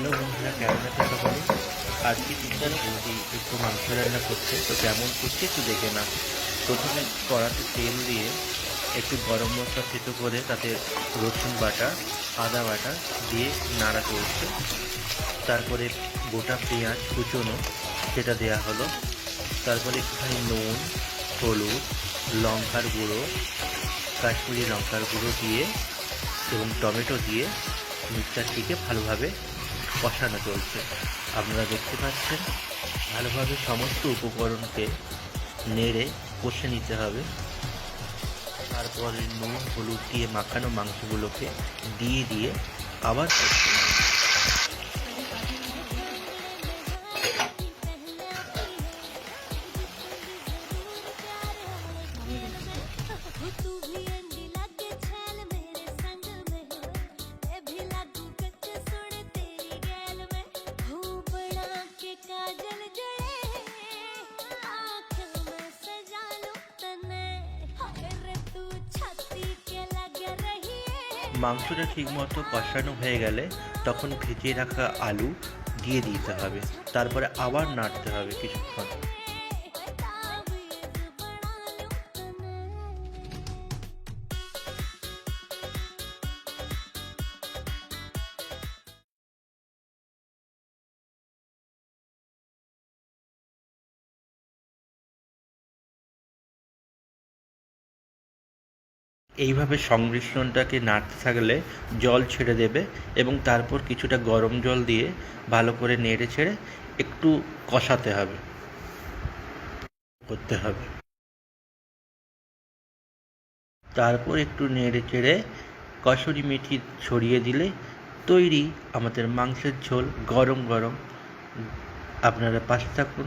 Hello বন্ধুরা কেমন আছেন সকলে আজকে চিন্তার বৌদি একটু মাংস রান্না করছে, তো কেমন করছে একটু দেখে না প্রথমে কড়াতে তেল দিয়ে একটু গরম মশলা থেতো করে তাতে রসুন বাটা, আদা বাটা দিয়ে নাড়া চলছে তারপরে গোটা পেঁয়াজ কুচনো, সেটা দেয়া হলো। তারপরে একটুখানি নুন, হলুদ, লঙ্কার গুঁড়ো, কাশ্মীরি লঙ্কার গুঁড়ো দিয়ে এবং টমেটো দিয়ে মিক্সারটিকে ভালোভাবে কষানো চলছে। আপনারা দেখতে পাচ্ছেন, ভালোভাবে সমস্ত উপকরণকে নেড়ে কষে নিতে হবে। তারপরে নুন, হলুদ দিয়ে মাখানো মাংসগুলোকে দিয়ে দিয়ে আবার মাংসটা ঠিকমতো কষানো হয়ে গেলে তখন ভেজে রাখা আলু দিয়ে দিতে হবে। তারপরে আবার নাড়তে হবে কিছুক্ষণ। এইভাবে সংমিশ্রণটাকে নাড়তে থাকলে জল ছেড়ে দেবে এবং তারপর কিছুটা গরম জল দিয়ে ভালো করে নেড়ে ছেড়ে একটু কষাতে হবে। করতে হবে। তারপর একটু নেড়ে চেড়ে কসুরি মেথি ছড়িয়ে দিলে তৈরি আমাদের মাংসের ঝোল গরম গরম। আপনারা পাশে থাকুন।